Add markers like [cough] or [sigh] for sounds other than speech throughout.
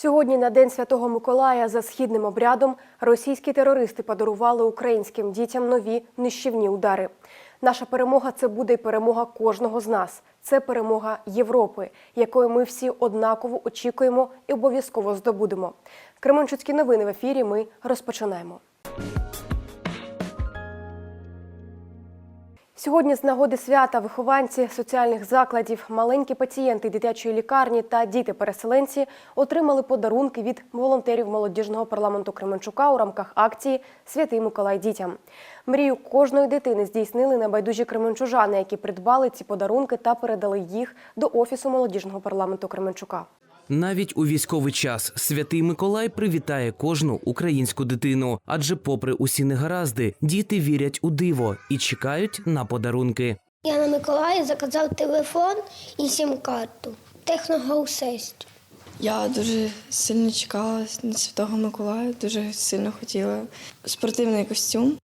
Сьогодні на День Святого Миколая за східним обрядом російські терористи подарували українським дітям нові нищівні удари. Наша перемога це буде й перемога кожного з нас. Це перемога Європи, якої ми всі однаково очікуємо і обов'язково здобудемо. Кременчуцькі новини в ефірі. Ми розпочинаємо. Сьогодні з нагоди свята вихованці соціальних закладів, маленькі пацієнти дитячої лікарні та діти-переселенці отримали подарунки від волонтерів молодіжного парламенту Кременчука у рамках акції Святий Миколай дітям. Мрію кожної дитини здійснили небайдужі кременчужани, які придбали ці подарунки та передали їх до офісу молодіжного парламенту Кременчука. Навіть у військовий час святий Миколай привітає кожну українську дитину, адже, попри усі негаразди, діти вірять у диво і чекають на подарунки. Я на Миколая заказав телефон і сім-карту. Техногаусесть. Я дуже сильно чекала на Святого Миколая, дуже сильно хотіла спортивний костюм.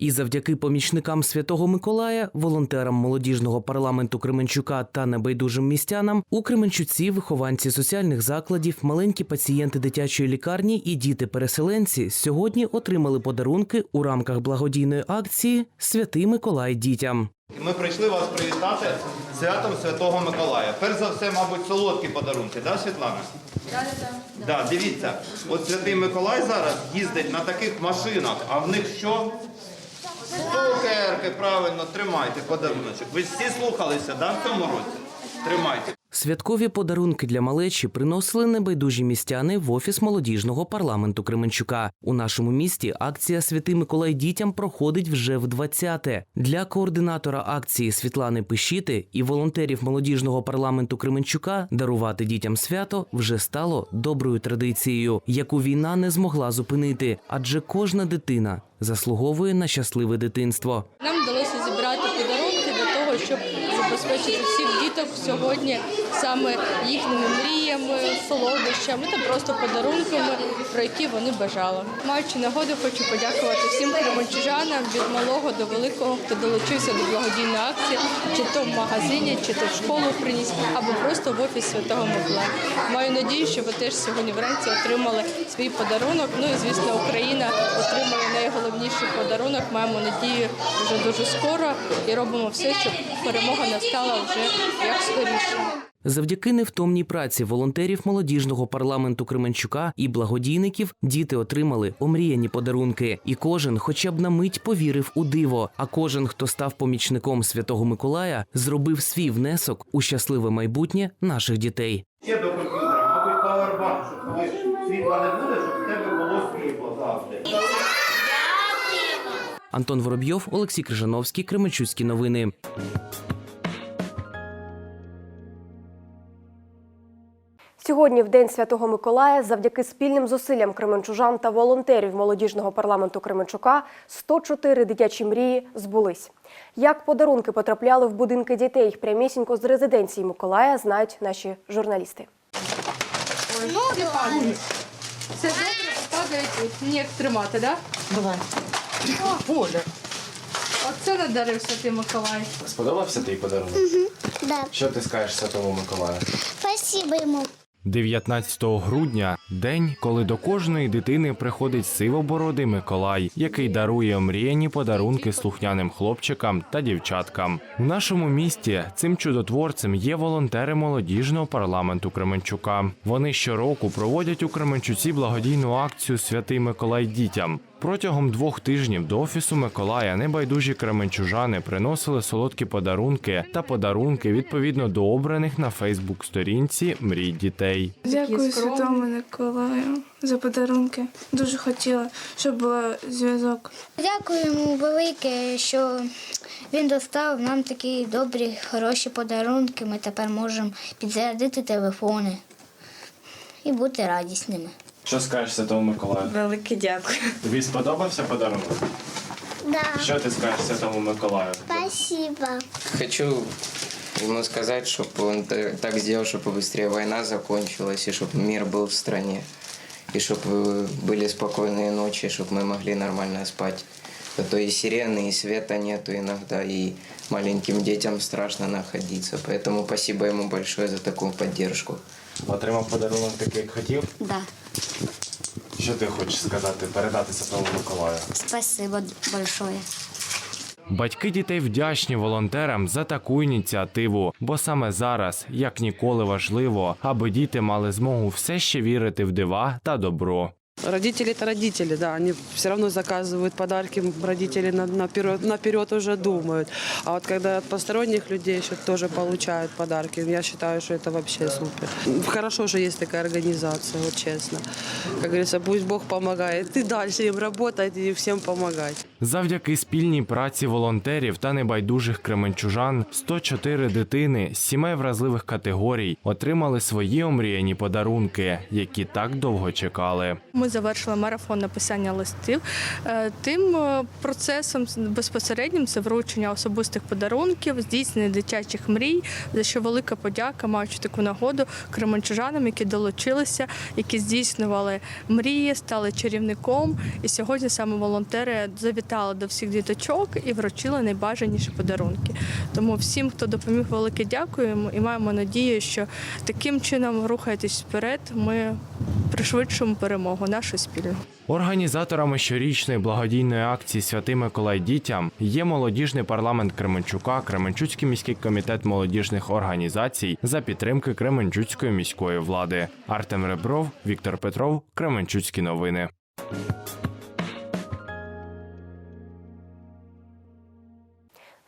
І завдяки помічникам святого Миколая, волонтерам молодіжного парламенту Кременчука та небайдужим містянам у Кременчуці вихованці соціальних закладів, маленькі пацієнти дитячої лікарні і діти-переселенці сьогодні отримали подарунки у рамках благодійної акції Святий Миколай дітям. Ми прийшли вас привітати святом Святого Миколая. Перш за все, мабуть, солодкі подарунки, да, Світлана? Так, так. Да, дивіться, от Святий Миколай зараз їздить на таких машинах, а в них що? Цукерки, правильно, тримайте подаруночок. Ви всі слухалися, да, в цьому році? Тримайте. Святкові подарунки для малечі приносили небайдужі містяни в офіс молодіжного парламенту Кременчука. У нашому місті акція Святий Миколай дітям проходить вже в 20-те. Для координатора акції Світлани Пишіти і волонтерів молодіжного парламенту Кременчука дарувати дітям свято вже стало доброю традицією, яку війна не змогла зупинити, адже кожна дитина заслуговує на щасливе дитинство. Нам вдалося зібрати подарунки для того, щоб забезпечити всіх діток сьогодні саме їхніми мріями, солодощами та просто подарунками, про які вони бажали. Маючи нагоду, хочу подякувати всім кременчужанам від малого до великого, хто долучився до благодійної акції, чи то в магазині, чи то в школу приніс, або просто в офіс Святого Миколая. Маю надію, що ви теж сьогодні вранці отримали свій подарунок. Ну і звісно, Україна отримає найголовніший подарунок. Маємо надію вже дуже скоро і робимо все, щоб перемога настала вже як скоріше. Завдяки невтомній праці волонтерів молодіжного парламенту Кременчука і благодійників діти отримали омріяні подарунки, і кожен, хоча б на мить, повірив у диво. А кожен, хто став помічником Святого Миколая, зробив свій внесок у щасливе майбутнє наших дітей. Ще до комп'ютера, мабуть, павербанк, щоб світла не буде, щоб в тебе було світло завжди. Антон Воробйов, Олексій Крижановський, Кременчуцькі новини. Сьогодні, в День Святого Миколая, завдяки спільним зусиллям кременчужан та волонтерів молодіжного парламенту Кременчука 104 дитячі мрії збулись. Як подарунки потрапляли в будинки дітей прямісінько з резиденції Миколая, знають наші журналісти. Все добре, падає тут. Ніяк тримати, так? Давай. Оля. Оце надарився ти Миколай. Сподобався твій подарунок? Да. Що ти скажеш Святому Миколаю? Спасибо йому. 19 грудня день, коли до кожної дитини приходить сивобородий Миколай, який дарує мріяні подарунки слухняним хлопчикам та дівчаткам. У нашому місті цим чудотворцем є волонтери молодіжного парламенту Кременчука. Вони щороку проводять у Кременчуці благодійну акцію Святий Миколай дітям. Протягом двох тижнів до офісу Миколая небайдужі кременчужани приносили солодкі подарунки та подарунки відповідно до обраних на Фейсбук-сторінці мрій дітей. Дякую Святому Миколаю за подарунки. Дуже хотіла, щоб був зв'язок. Дякую йому велике, що він достав нам такі добрі, хороші подарунки. Ми тепер можемо підзарядити телефони і бути радісними. Що скажеш Святому Миколаю? Велике дякую. Тобі сподобався подарунок? Да. Що ти скажеш Святому Миколаю? Спасибо. Хочу ему сказать, чтобы он та- так сделал, чтобы побыстрее война закончилась, и чтобы мир был в стране. И чтобы были спокойные ночи, чтобы мы могли нормально спать. А то и сирены, и света нету иногда, и маленьким детям страшно находиться. Поэтому спасибо ему большое за такую поддержку. Отримав подарунок такий, як хотів. Да. Що ти хочеш сказати, передати Святому Миколаю? Спасибо большое. Батьки дітей вдячні волонтерам за таку ініціативу, бо саме зараз, як ніколи, важливо, аби діти мали змогу все ще вірити в дива та добро. Родители это родители, да, они все равно заказывают подарки, родители на- наперед, наперед уже думают. А вот когда от посторонних людей еще тоже получают подарки, я считаю, что это вообще супер. Хорошо, что есть такая организация, вот честно. Как говорится, пусть Бог помогает и дальше им работать и всем помогать. Завдяки спільній праці волонтерів та небайдужих кременчужан 104 дитини з сімей вразливих категорій отримали свої омріяні подарунки, які так довго чекали. Ми завершили марафон написання листів. Е, Тим е, процесом безпосереднім це вручення особистих подарунків, здійснення дитячих мрій, за що велика подяка, маючи таку нагоду кременчужанам, які долучилися, які здійснювали мрії, стали чарівником. І сьогодні саме волонтери завітали до всіх діточок і вручили найбажаніші подарунки. Тому всім, хто допоміг, велике дякуємо і маємо надію, що таким чином рухаєтесь вперед. Ми пришвидшуємо перемогу нашу спільну. Організаторами щорічної благодійної акції Святий Миколай дітям є молодіжний парламент Кременчука, Кременчуцький міський комітет молодіжних організацій за підтримки Кременчуцької міської влади. Артем Ребров, Віктор Петров, Кременчуцькі новини.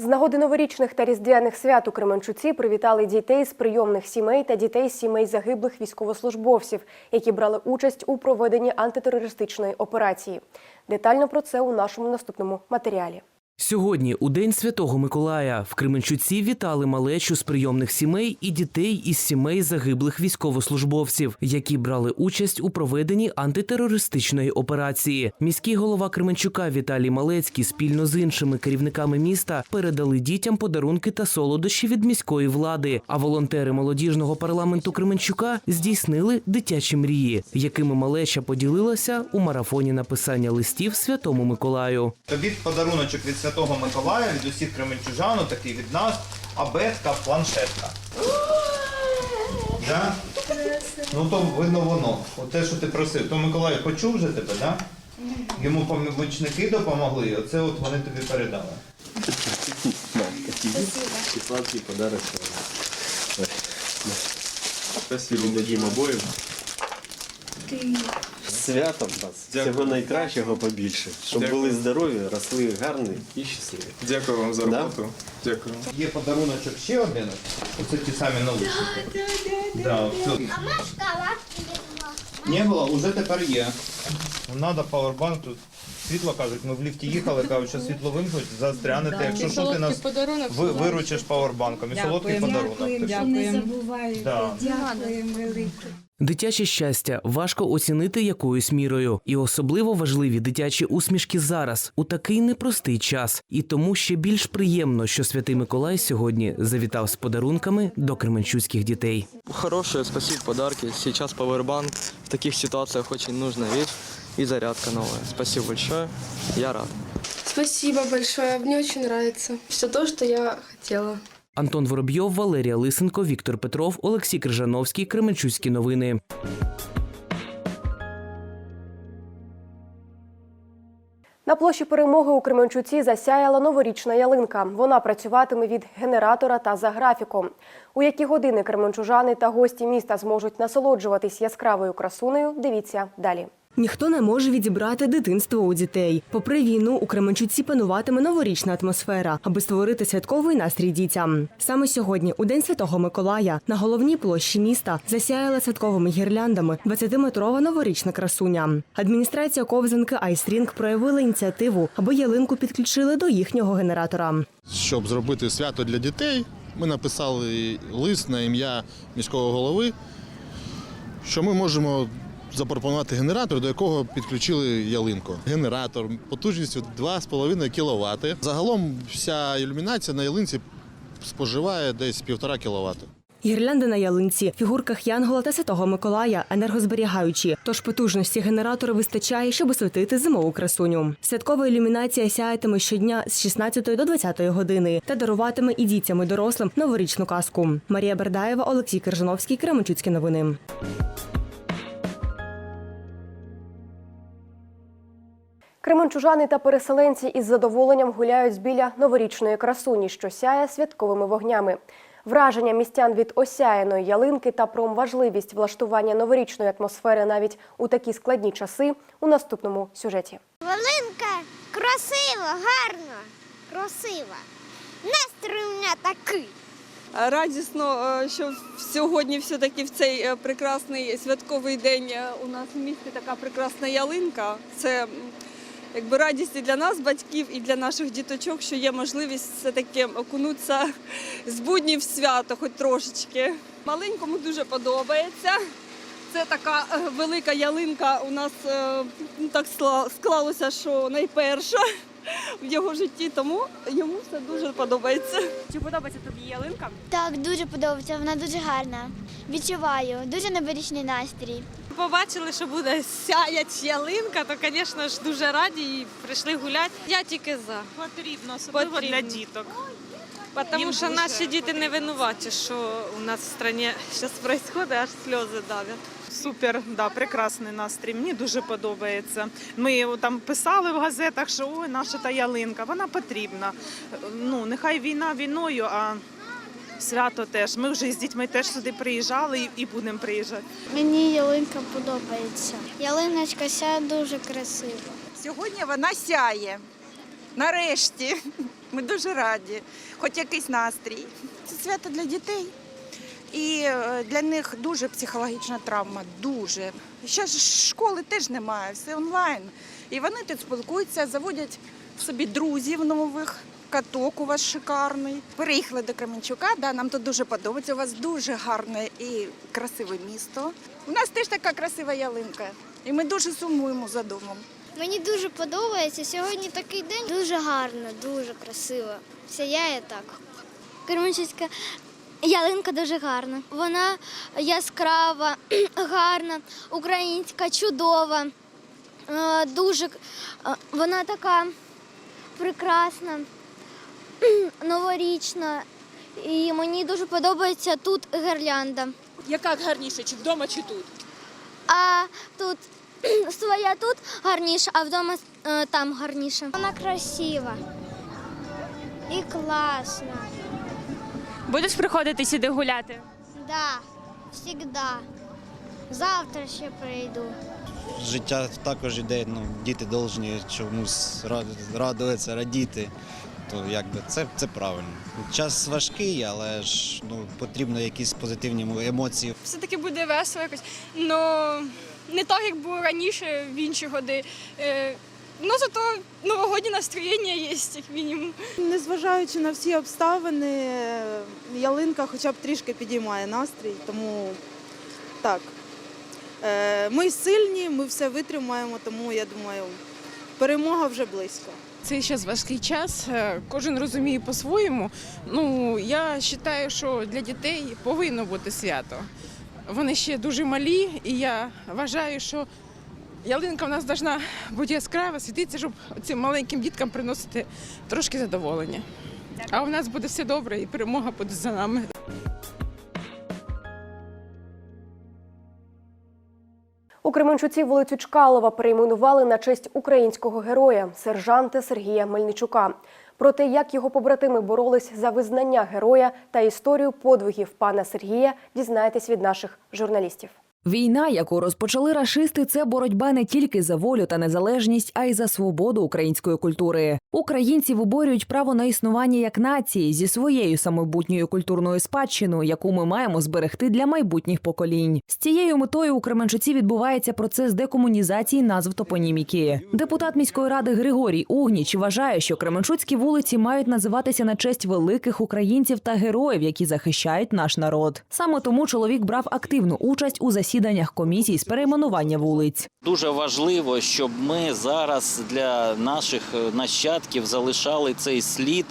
З нагоди новорічних та різдвяних свят у Кременчуці привітали дітей з прийомних сімей та дітей з сімей загиблих військовослужбовців, які брали участь у проведенні антитерористичної операції. Детально про це у нашому наступному матеріалі. Сьогодні, у День Святого Миколая, в Кременчуці вітали малечу з прийомних сімей і дітей із сімей загиблих військовослужбовців, які брали участь у проведенні антитерористичної операції. Міський голова Кременчука Віталій Малецький спільно з іншими керівниками міста передали дітям подарунки та солодощі від міської влади. А волонтери молодіжного парламенту Кременчука здійснили дитячі мрії, якими малеча поділилася у марафоні написання листів Святому Миколаю. Тобі подаруночок від Святого Миколая, від усіх кременчужан, такий від нас, абетка, планшетка. Да? Ну то видно воно. От те, що ти просив. То Миколай почув вже тебе, да? Йому помічники допомогли, оце от вони тобі передали. Сладкий подарок. Спасибо, дадим обоїм. Святом вас. Всього найкращого побільше. Щоб були здорові, росли гарні і щасливі. Дякую вам за Да? роботу. Дякую. Є подаруночок ще один. Оце ті самі наушники. Да, все. Не було, уже тепер є. Надо пауербанк тут. Світло кажуть, ми в ліфті їхали, кажуть, що світло вимкнуть, застрянете. Якщо що, ти нас ви, виручиш пауербанком. І солодкий подарунок. Дякуємо. Да. Дитяче щастя важко оцінити якоюсь мірою, і особливо важливі дитячі усмішки зараз у такий непростий час. І тому ще більш приємно, що святий Миколай сьогодні завітав з подарунками до кременчуцьких дітей. Хорошие, спасибо, подарки. Сейчас пауэрбанк. В таких ситуациях очень нужная вещь. И зарядка новая. Спасибо большое. Я рад. Спасибо большое, мне очень нравится. Все то, что я хотела. Антон Воробйов, Валерія Лисенко, Віктор Петров, Олексій Крижановський, Кременчуцькі новини. На площі перемоги у Кременчуці засяяла новорічна ялинка. Вона працюватиме від генератора та за графіком. У які години кременчужани та гості міста зможуть насолоджуватись яскравою красунею, дивіться далі. Ніхто не може відібрати дитинство у дітей. Попри війну, у Кременчуці пануватиме новорічна атмосфера, аби створити святковий настрій дітям. Саме сьогодні, у день Святого Миколая, на головній площі міста засяяла святковими гірляндами 20-метрова новорічна красуня. Адміністрація ковзанки Айстрінг проявила ініціативу, аби ялинку підключили до їхнього генератора. Щоб зробити свято для дітей, ми написали лист на ім'я міського голови, що ми можемо запропонувати генератор, до якого підключили ялинку. Генератор потужністю 2,5 кВт. Загалом вся ілюмінація на ялинці споживає десь 1,5 кВт. Гірлянди на ялинці, фігурках Янгола та Святого Миколая енергозберігаючі, тож потужності генератора вистачає, щоб освітити зимову красуню. Святкова ілюмінація сяятиме щодня з 16 до 20 години та даруватиме і дітям і дорослим новорічну казку. Марія Бердаєва, Олексій Кержановський, Кременчуцькі новини. Кременчужани та переселенці із задоволенням гуляють біля новорічної красуні, що сяє святковими вогнями. Враження містян від осяяної ялинки та про важливість влаштування новорічної атмосфери навіть у такі складні часи у наступному сюжеті. Ялинка красиво, гарно, красиво. Настрій у мене такий. Радісно, е, що сьогодні все-таки в цей е, прекрасний святковий день е, у нас в місті така прекрасна ялинка. Це якби радість і для нас, батьків, і для наших діточок, що є можливість все-таки окунутися з буднів в свято, хоч трошечки. Маленькому дуже подобається. Це така е, велика ялинка. У нас е, ну, так склалося, що найперша в його житті, тому йому все дуже подобається. Чи подобається тобі ялинка? Так, дуже подобається, вона дуже гарна. Відчуваю, дуже новорічний настрій. Побачили, що буде сяять ялинка, то, звісно ж, дуже раді і прийшли гуляти. Я тільки за. Потрібно, особливо Потрібно. для діток. Тому що наші діти не винуваті, що у нас в країні зараз відбувається, аж сльози давлять. Супер, да, прекрасний настрій. Мені дуже подобається. Ми там писали в газетах, що ой, наша та ялинка, вона потрібна. Ну, нехай війна війною, а свято теж. Ми вже з дітьми теж сюди приїжджали і, будемо приїжджати. Мені ялинка подобається. Ялиночка сяє дуже красиво. Сьогодні вона сяє. Нарешті. Ми дуже раді. Хоч якийсь настрій. Це свято для дітей. І е, для них дуже психологічна травма. Дуже. Ще ж школи теж немає, все онлайн. І вони тут спілкуються, заводять собі друзів нових. Каток у вас шикарний. Переїхали до Кременчука, да, нам тут дуже подобається. У вас дуже гарне і красиве місто. У нас теж така красива ялинка. І ми дуже сумуємо за домом. Мені дуже подобається. Сьогодні такий день дуже гарно, дуже красиво. Сяє так. Кременчуцька ялинка дуже гарна. Вона яскрава, [clears throat] гарна, українська, чудова. Е, Дуже е, вона така прекрасна, [clears throat] новорічна. І мені дуже подобається тут гірлянда. Яка гарніше, чи вдома, чи тут? А тут [clears throat] своя тут гарніша, а вдома е, там гарніше. Вона красива і класна. Будеш приходити сюди гуляти? Да, завжди. Завтра ще прийду. життя також іде, ну, діти повинні чомусь рад- радуватися, радіти. То якби це, це правильно. Час важкий, але ж ну, потрібно якісь позитивні емоції. Все-таки буде весело якось. Ну не так, як було раніше в інші годи. Е, Ну зато новогоднє настроєння є, як мінімум. Незважаючи на всі обставини, ялинка хоча б трішки підіймає настрій, тому так. Е, Ми сильні, ми все витримаємо, тому я думаю, перемога вже близько. Це зараз важкий час, е, кожен розуміє по-своєму. Ну, я вважаю, що для дітей повинно бути свято. Вони ще дуже малі, і я вважаю, що ялинка в нас повинна бути яскрава, світитися, щоб цим маленьким діткам приносити трошки задоволення. А у нас буде все добре і перемога буде за нами. У Кременчуці вулицю Чкалова перейменували на честь українського героя, сержанта Сергія Мельничука. Про те, як його побратими боролись за визнання героя та історію подвигів пана Сергія, дізнаєтесь від наших журналістів. Війна, яку розпочали рашисти, це боротьба не тільки за волю та незалежність, а й за свободу української культури. Українці виборюють право на існування як нації зі своєю самобутньою культурною спадщиною, яку ми маємо зберегти для майбутніх поколінь. З цією метою у Кременчуці відбувається процес декомунізації назв топоніміки. Депутат міської ради Григорій Угніч вважає, що Кременчуцькі вулиці мають називатися на честь великих українців та героїв, які захищають наш народ. Саме тому чоловік брав активну участь у засіданнях комісій з перейменування вулиць. Дуже важливо, щоб ми зараз для наших е, нащадків залишали цей слід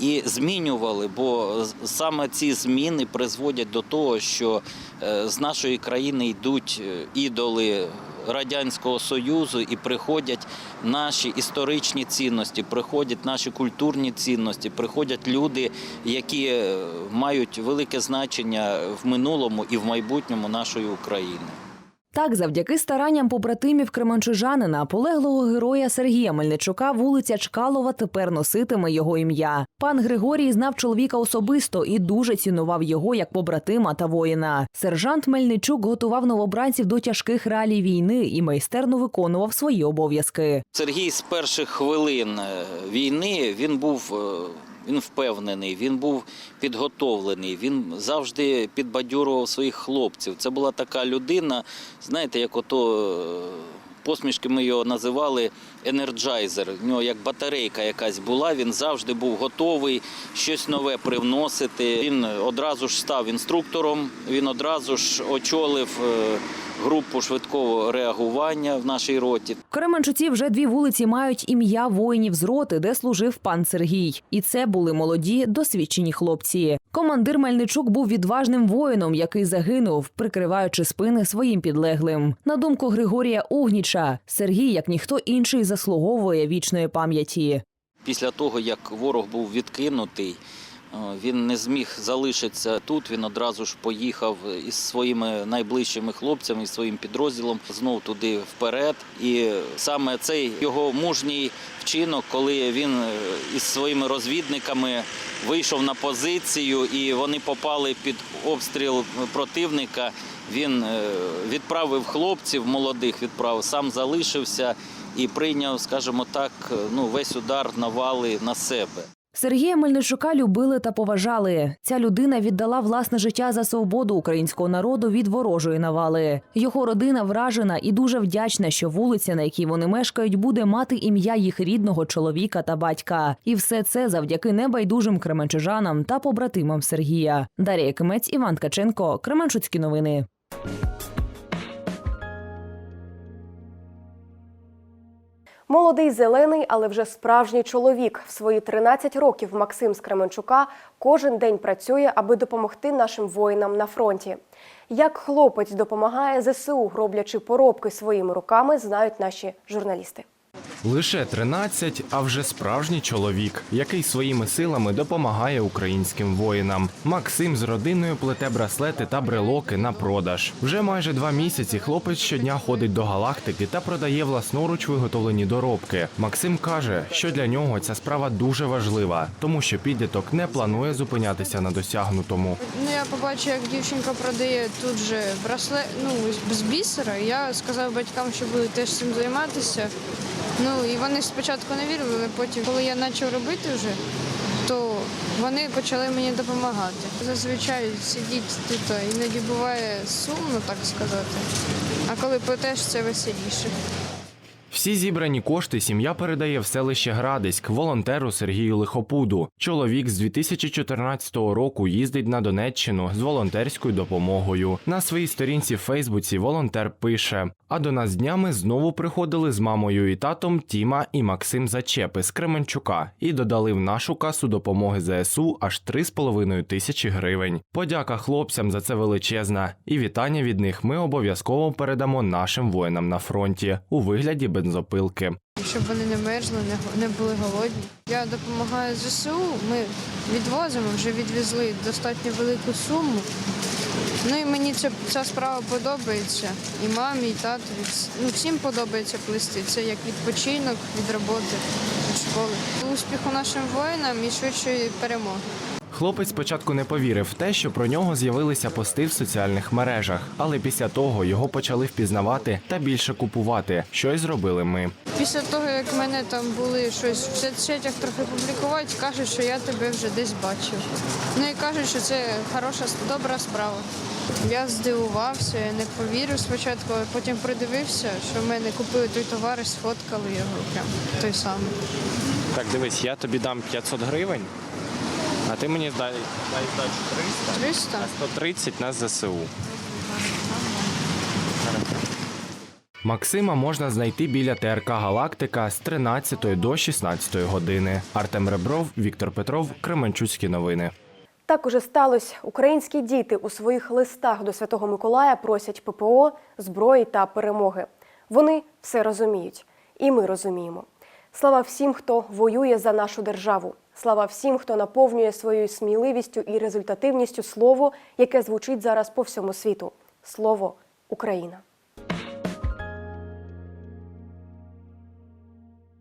і змінювали, бо саме ці зміни призводять до того, що е, з нашої країни йдуть е, ідоли Радянського Союзу і приходять наші історичні цінності, приходять наші культурні цінності, приходять люди, які е, мають велике значення в минулому і в майбутньому нашої України. Так, завдяки старанням побратимів Кременчужанина, полеглого героя Сергія Мельничука, вулиця Чкалова тепер носитиме його ім'я. Пан Григорій знав чоловіка особисто і дуже цінував його як побратима та воїна. Сержант Мельничук готував новобранців до тяжких реалій війни і майстерно виконував свої обов'язки. Сергій з перших хвилин е, війни він був е, він впевнений, він був підготовлений, він завжди підбадьорував своїх хлопців. Це була така людина, знаєте, як ото е, посмішки ми його називали енерджайзер. В нього як батарейка якась була. Він завжди був готовий щось нове привносити. Він одразу ж став інструктором, він одразу ж очолив е, групу швидкого реагування в нашій роті. Кременчуці вже дві вулиці мають ім'я воїнів з роти, де служив пан Сергій. І це були молоді, досвідчені хлопці. Командир Мельничук був відважним воїном, який загинув, прикриваючи спини своїм підлеглим. На думку Григорія Угніча, Сергій, як ніхто інший, заслуговує вічної пам'яті. Після того, як ворог був відкинутий, е, він не зміг залишитися тут. Він одразу ж поїхав із своїми найближчими хлопцями, із своїм підрозділом знов туди вперед. І саме цей його мужній вчинок, коли він е, із своїми розвідниками вийшов на позицію і вони попали під обстріл противника. Він е, відправив хлопців молодих, відправив, сам залишився і прийняв, скажімо так, ну весь удар навали на себе. Сергія Мельничука любили та поважали. Ця людина віддала власне життя за свободу українського народу від ворожої навали. Його родина вражена і дуже вдячна, що вулиця, на якій вони мешкають, буде мати ім'я їх рідного чоловіка та батька. І все це завдяки небайдужим кременчужанам та побратимам Сергія. Дар'я Кимець, Іван Ткаченко, Кременчуцькі новини. Молодий зелений, але вже справжній чоловік. В свої 13 років Максим з Кременчука кожен день працює, аби допомогти нашим воїнам на фронті. Як хлопець допомагає ЗСУ, роблячи поробки своїми руками, знають наші журналісти. Лише 13, а вже справжній чоловік, який своїми силами допомагає українським воїнам. Максим з родиною плете браслети та брелоки на продаж. Вже майже два місяці хлопець щодня ходить до галактики та продає власноруч виготовлені доробки. Максим каже, що для нього ця справа дуже важлива, тому що підліток не планує зупинятися на досягнутому. Ну, я побачив, як дівчинка продає тут же браслет, ну, з бісера. Я сказав батькам, що буду теж цим займатися. Ну, і вони спочатку не вірили, але потім, коли я почав робити вже, то вони почали мені допомагати. Зазвичай сидіти тут іноді буває сумно, так сказати. А коли плетеш, це веселіше. Всі зібрані кошти сім'я передає в селище Градиськ волонтеру Сергію Лихопуду. Чоловік з 2014 року їздить на Донеччину з волонтерською допомогою. На своїй сторінці в Фейсбуці волонтер пише: А до нас днями знову приходили з мамою і татом Тіма і Максим Зачепи з Кременчука і додали в нашу касу допомоги ЗСУ аж 3,5 тисячі гривень. Подяка хлопцям за це величезна, і вітання від них ми обов'язково передамо нашим воїнам на фронті у вигляді бензопилки. щоб вони не мерзли, не, були голодні. Я допомагаю ЗСУ, ми відвозимо, вже відвезли достатньо велику суму. Ну і мені ця, ця справа подобається. І мамі, і вс- Ну, всім подобається плести. Це як відпочинок від роботи, від школи. Успіху нашим воїнам і швидшої перемоги. Хлопець спочатку не повірив в те, що про нього з'явилися пости в соціальних мережах, але після того його почали впізнавати та більше купувати, що й зробили ми. Після того, як мене там були щось в соцсетях трохи публікувати, кажуть, що я тебе вже десь бачив. Ну і кажуть, що це хороша, добра справа. Я здивувався, я не повірив спочатку, а потім придивився, що в мене купили той товар і сфоткали його прям той самий. Так, дивись, я тобі дам 500 гривень, а ти мені дай, дай здачу 300, 300? а 130 на ЗСУ. Максима можна знайти біля ТРК Галактика з 13 до 16 години. Артем Ребров, Віктор Петров, Кременчуцькі новини. Так уже сталося. Українські діти у своїх листах до Святого Миколая просять ППО, зброї та перемоги. Вони все розуміють, і ми розуміємо. Слава всім, хто воює за нашу державу. Слава всім, хто наповнює своєю сміливістю і результативністю слово, яке звучить зараз по всьому світу. Слово Україна.